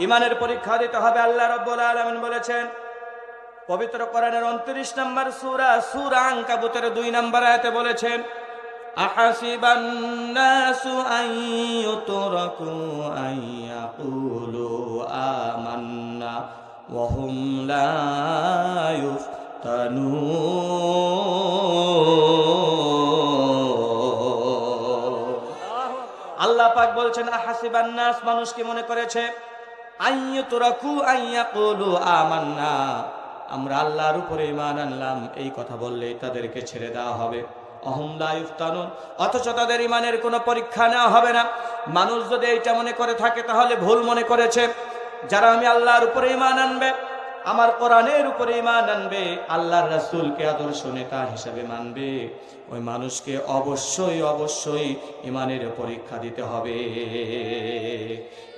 ইমানের পরীক্ষা দিতে হবে আল্লাহ রব্বুল আলমিন বলেছেন পবিত্র কোরআনের উনত্রিশ নম্বর সুরা সুরা আঙ্কাবুতের দুই নম্বর আয়াতে বলেছেন أحسب الناس أن يتركوا أن يقولوا آمنا وهم لا يفتنون আল্লাহ পাক বলছেন আহাসিবান নাস মানুষ কি মনে করেছে আইয়ু আমরা আল্লাহর উপরে ইমান আনলাম। এই কথা বললেই তাদেরকে ছেড়ে দেওয়া হবে। অথচ তাদের ইমানের কোনো পরীক্ষা নেওয়া হবে না। মানুষ যদি এইটা মনে করে থাকে তাহলে ভুল মনে করেছে। যারা আমি আল্লাহর উপরে ইমান আনবে আমার কোরআনের উপরে ইমান আনবে, আল্লাহর রাসূলকে আদর্শ নেতা হিসেবে মানবে। ওই মানুষকে অবশ্যই অবশ্যই ইমানের পরীক্ষা দিতে হবে।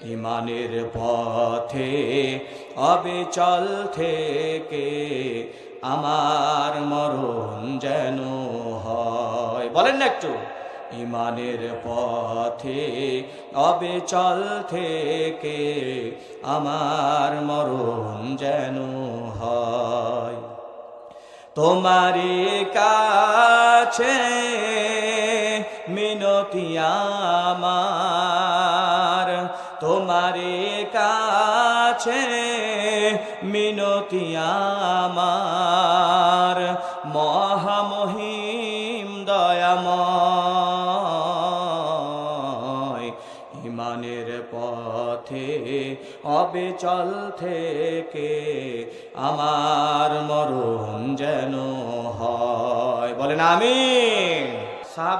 ইমানের পথে হবে অবিচল থেকে আমার মরণ যেন হয়। বলেন না একটু। ইমানের পথে অবিচল থেকে আমার মরণ যেন হয়। তোমারি কাছে মিনতি আমার তোমারি কাছে মিনতি আমার। মহামহিম পথে অবিচল থেকে আমার মরণ যেন হয়। বলেন আমিন।